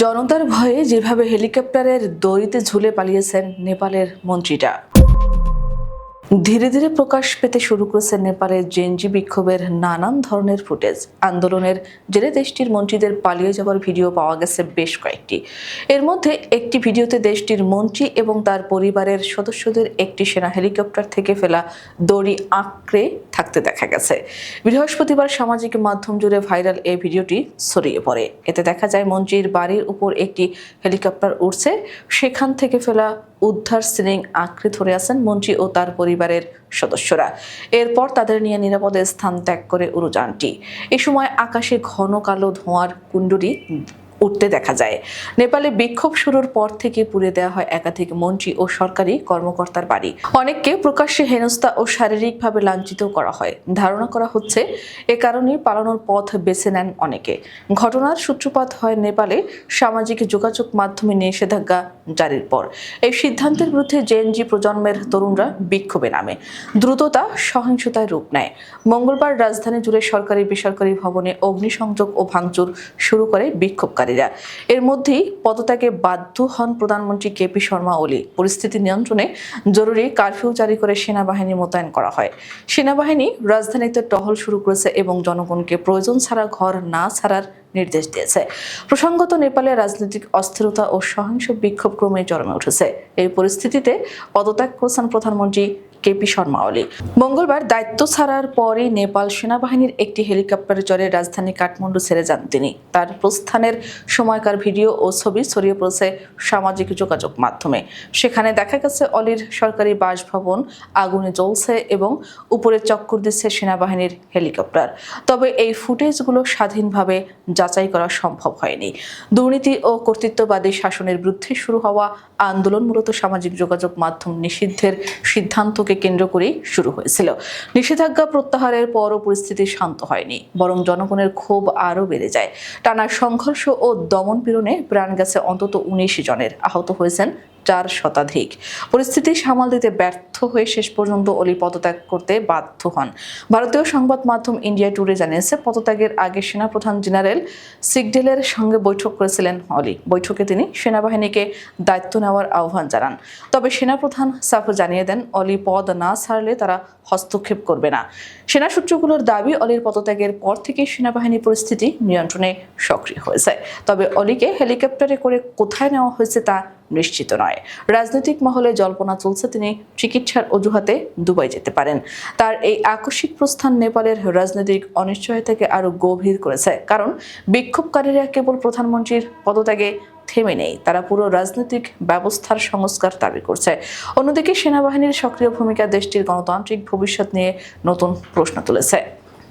জনতার ভয়ে যেভাবে হেলিকপ্টারের দড়িতে ঝুলে পালিয়েছেন নেপালের মন্ত্রীরা। ধীরে ধীরে প্রকাশ পেতে শুরু করেছে নেপালের জেনজি বিক্ষোভের নানান ধরনের ফুটেজ। আন্দোলনের জেরে দেশটির মন্ত্রীদের পালিয়ে যাওয়ার ভিডিও পাওয়া গেছে বেশ কয়েকটি। এর মধ্যে একটি ভিডিওতে দেশটির মন্ত্রী এবং তার পরিবারের সদস্যদের একটি সেনা হেলিকপ্টার থেকে ফেলা দড়ি আঁকড়ে থাকতে দেখা গেছে। বৃহস্পতিবার সামাজিক মাধ্যম জুড়ে ভাইরাল এই ভিডিওটি ছড়িয়ে পড়ে। এতে দেখা যায়, মন্ত্রীর বাড়ির উপর একটি হেলিকপ্টার উঠছে সেখান থেকে ফেলা উদ্ধার সিলিং আঁকড়ে ধরে আছেন মন্ত্রী ও তার পরিবারের সদস্যরা। এরপর তাদের নিয়ে নিরাপদে স্থান ত্যাগ করে উড়োযানটি এ সময় আকাশে ঘন কালো ধোঁয়ার কুণ্ডলি উঠতে দেখা যায়। নেপালে বিক্ষোভ শুরুর পর থেকে পুড়ে দেওয়া হয় একাধিক মন্ত্রী ও সরকারি কর্মকর্তার বাড়ি। অনেককে প্রকাশ্যে হেনস্থা ও শারীরিকভাবে লাঞ্ছিত করা হয়। ধারণা করা হচ্ছে, এ কারণেই পালানোর পথ বেছে নেন অনেকে। ঘটনার সূত্রপাত হয় নেপালে। সামাজিক যোগাযোগ মাধ্যমে নিষেধাজ্ঞা জারির পর। এই সিদ্ধান্তের বিরুদ্ধে জেএনজি প্রজন্মের তরুণরা বিক্ষোভে নামে। দ্রুততা সহিংসতায় রূপ নেয়। মঙ্গলবার রাজধানী জুড়ে সরকারি বেসরকারি ভবনে অগ্নিসংযোগ ও ভাঙচুর শুরু করে বিক্ষোভকারীরা এর মধ্যেই পদত্যাগে বাধ্য হন প্রধানমন্ত্রী কেপি শর্মা ওলি। পরিস্থিতি নিয়ন্ত্রণে জরুরি কারফিউ জারি করে সেনাবাহিনী মোতায়েন করা হয়। সেনাবাহিনী রাজধানীতে টহল শুরু করেছে এবং জনগণকে প্রয়োজন ছাড়া ঘর না ছাড়ার নির্দেশ দিয়েছে। প্রসঙ্গত নেপালে রাজনৈতিক অস্থিরতা ও সহিংস বিক্ষোভ ক্রমে চরমে উঠেছে। এই পরিস্থিতিতে পদত্যাগ করেছেন প্রধানমন্ত্রী কেপি শর্মা অলি। মঙ্গলবার দায়িত্ব ছাড়ার পরই নেপাল সেনাবাহিনীর একটি হেলিকপ্টারে চড়ে রাজধানী কাঠমান্ডু ছেড়ে যান তিনি। তার প্রস্থানের সময়কার ভিডিও ও ছবি ছড়িয়ে পড়েছে সামাজিক যোগাযোগ মাধ্যমে। সেখানে দেখা গেছে, অলির সরকারি বাসভবন আগুনে জ্বলছে এবং উপরে চক্কর দিচ্ছে সেনাবাহিনীর হেলিকপ্টার। তবে এই ফুটেজগুলো স্বাধীনভাবে যাচাই করা সম্ভব হয়নি। দুর্নীতি ও কর্তৃত্ববাদী শাসনের বিরুদ্ধে শুরু হওয়া আন্দোলন মূলত সামাজিক যোগাযোগ মাধ্যম নিষিদ্ধের সিদ্ধান্তকে কেন্দ্র করে শুরু হয়েছিল। নিষেধাজ্ঞা প্রত্যাহারের পরও পরিস্থিতি শান্ত হয়নি, বরং জনগণের ক্ষোভ আরও বেড়ে যায়। টানা সংঘর্ষ ও দমন পীড়নে প্রাণ গেছে অন্তত উনিশ জনের, আহত হয়েছেন চার শতাধিক। পরিস্থিতি সামাল দিতে ব্যর্থ হয়ে শেষ পর্যন্ত অলি পদত্যাগ করতে বাধ্য হন। ভারতীয় সংবাদ মাধ্যম ইন্ডিয়া টুডে জানিয়েছে, পদত্যাগের আগে সেনাপ্রধান জেনারেল সিগডেলের সঙ্গে বৈঠক করেছিলেন অলি। বৈঠকে তিনি সেনাবাহিনীকে দায়িত্ব নেওয়ার আহ্বান জানান। তবে সেনাপ্রধান সাফ জানিয়ে দেন, অলি পদ না ছাড়লে তারা হস্তক্ষেপ করবে না। সেনা সূত্রগুলোর দাবি, অলির পদত্যাগের পর থেকে সেনাবাহিনী পরিস্থিতি নিয়ন্ত্রণে সক্রিয় হয়েছে। তবে অলিকে হেলিকপ্টারে করে কোথায় নেওয়া হয়েছে তা নিশ্চিত নয়। রাজনৈতিক মহলে জল্পনা চলছে তিনি চিকিৎসার অজুহাতে দুবাই যেতে পারেন। তার এই আকস্মিক প্রস্থান নেপালের রাজনৈতিক অনিশ্চয়তাকে আরও গভীর করেছে। কারণ বিক্ষোভকারীরা কেবল প্রধানমন্ত্রীর পদত্যাগে থেমে নেই, তারা পুরো রাজনৈতিক ব্যবস্থার সংস্কার দাবি করছে। অন্যদিকে সেনাবাহিনীর সক্রিয় ভূমিকা দেশটির গণতান্ত্রিক ভবিষ্যৎ নিয়ে নতুন প্রশ্ন তুলেছে।